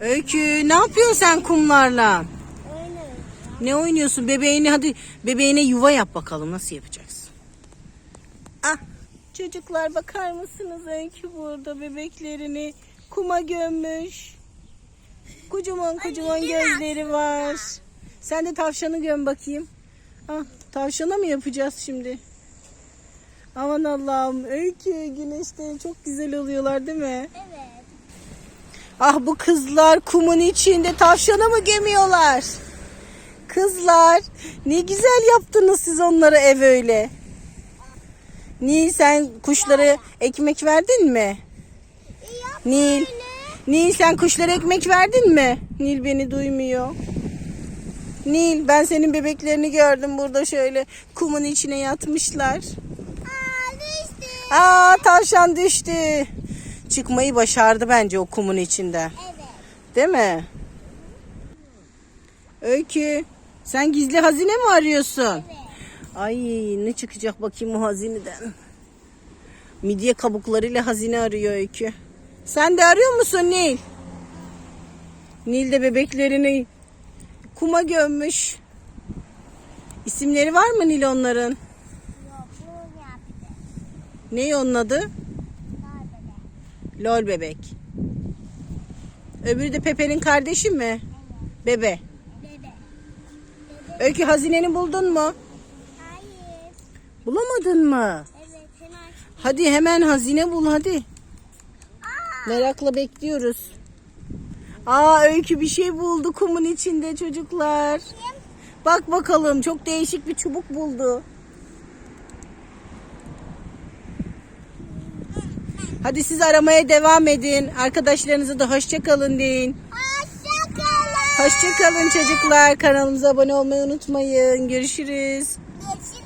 Öykü ne yapıyorsun sen kumlarla? Oynarım. Ne oynuyorsun? Bebeğine hadi bebeğine yuva yap bakalım nasıl yapacaksın? Ah çocuklar bakar mısınız Öykü burada bebeklerini kuma gömmüş. Kocaman kocaman gözleri var. Sen de tavşanı göm bakayım. Ah tavşana mı yapacağız şimdi? Aman Allah'ım Öykü güneşte çok güzel oluyorlar değil mi? Evet. Ah bu kızlar kumun içinde tavşana mı gömüyorlar? Kızlar ne güzel yaptınız siz onlara ev öyle. Nil sen kuşlara ekmek verdin mi? Nil. Nil sen kuşlara ekmek verdin mi? Nil beni duymuyor. Nil ben senin bebeklerini gördüm burada şöyle kumun içine yatmışlar. Aa düştü. Aa tavşan düştü. Çıkmayı başardı bence o kumun içinden. Evet. Değil mi? Öykü, sen gizli hazine mi arıyorsun? Ay ne çıkacak bakayım o hazineden. Midye kabuklarıyla hazine arıyor Öykü. Sen de arıyor musun Nil? Nil de bebeklerini kuma gömmüş. İsimleri var mı Nil onların? Yok. Ne onun adı? Lol bebek. Öbürü de Pepe'nin kardeşi mi? Bebe. Bebe. Öykü hazineni buldun mu? Hayır. Bulamadın mı? Evet hemen. Hadi hemen hazine bul hadi. Merakla bekliyoruz. Aa Öykü bir şey buldu kumun içinde çocuklar. Bak bakalım çok değişik bir çubuk buldu. Hadi siz aramaya devam edin. Arkadaşlarınıza da hoşça kalın deyin. Hoşçakalın. Hoşça kalın çocuklar. Kanalımıza abone olmayı unutmayın. Görüşürüz. Görüşürüz.